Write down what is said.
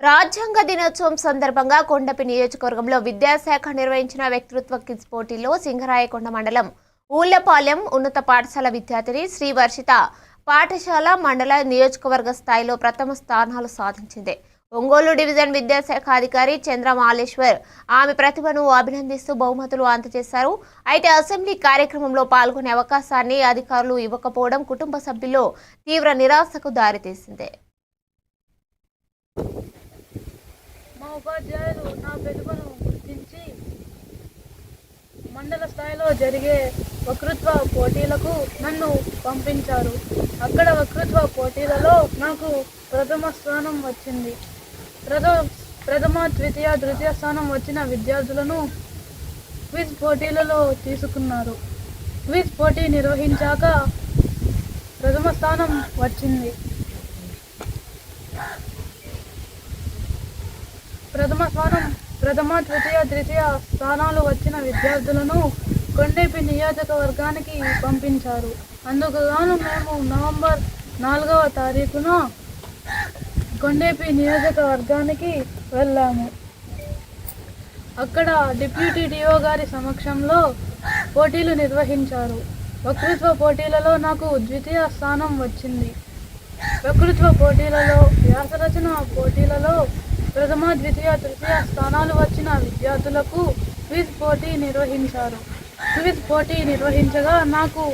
రాజ్యాంగ దినోత్సవం సందర్భంగా కొండపి నియోజకవర్గంలో విద్యాశాఖ నిర్వహించిన వ్యక్తిత్వ కిడ్స్ పోటీలో సింగరాయకొండ మండలం ఊళ్ళపాలెం ఉన్నత పాఠశాల విద్యార్థిని శ్రీ వర్షిత పాఠశాల మండల నియోజకవర్గ స్థాయిలో ప్రథమ స్థానాలు సాధించింది. ఒంగోలు డివిజన్ విద్యాశాఖ అధికారి చంద్ర మాలేశ్వర్ ఆమె ప్రతిభను అభినందిస్తూ బహుమతులు అందజేశారు. అయితే అసెంబ్లీ కార్యక్రమంలో పాల్గొనే అవకాశాన్ని అధికారులు ఇవ్వకపోవడం కుటుంబ సభ్యుల్లో తీవ్ర నిరాశకు దారితీసింది. మా ఉపాధ్యాయులు నా ప్రతిభను గుర్తించి మండల స్థాయిలో జరిగే వక్తృత్వ పోటీలకు నన్ను పంపించారు. అక్కడ వక్తృత్వ పోటీలలో నాకు ప్రథమ స్థానం వచ్చింది. ప్రథమ ప్రథమ ద్వితీయ తృతీయ స్థానం వచ్చిన విద్యార్థులను క్విజ్ పోటీలలో తీసుకున్నారు. క్విజ్ పోటీ నిర్వహించాక ప్రథమ స్థానం వచ్చింది. ప్రథమ స్థానం ప్రథమ తృతీయ తృతీయ స్థానాలు వచ్చిన విద్యార్థులను కొండేపి నియోజకవర్గానికి పంపించారు. అందుకు గాను మేము నవంబర్ నాలుగవ తారీఖున కొండేపి నియోజకవర్గానికి వెళ్ళాము. అక్కడ డిప్యూటీ డిఓ గారి సమక్షంలో పోటీలు నిర్వహించారు. వక్తృత్వ పోటీలలో నాకు ద్వితీయ స్థానం వచ్చింది. వక్తృత్వ పోటీలలో వ్యాసరచన పోటీలలో ప్రథమ ద్వితీయ తృతీయ స్థానాలు వచ్చిన విద్యార్థులకు క్విజ్ పోటీ నిర్వహించారు. క్విజ్ పోటీ నిర్వహించగా నాకు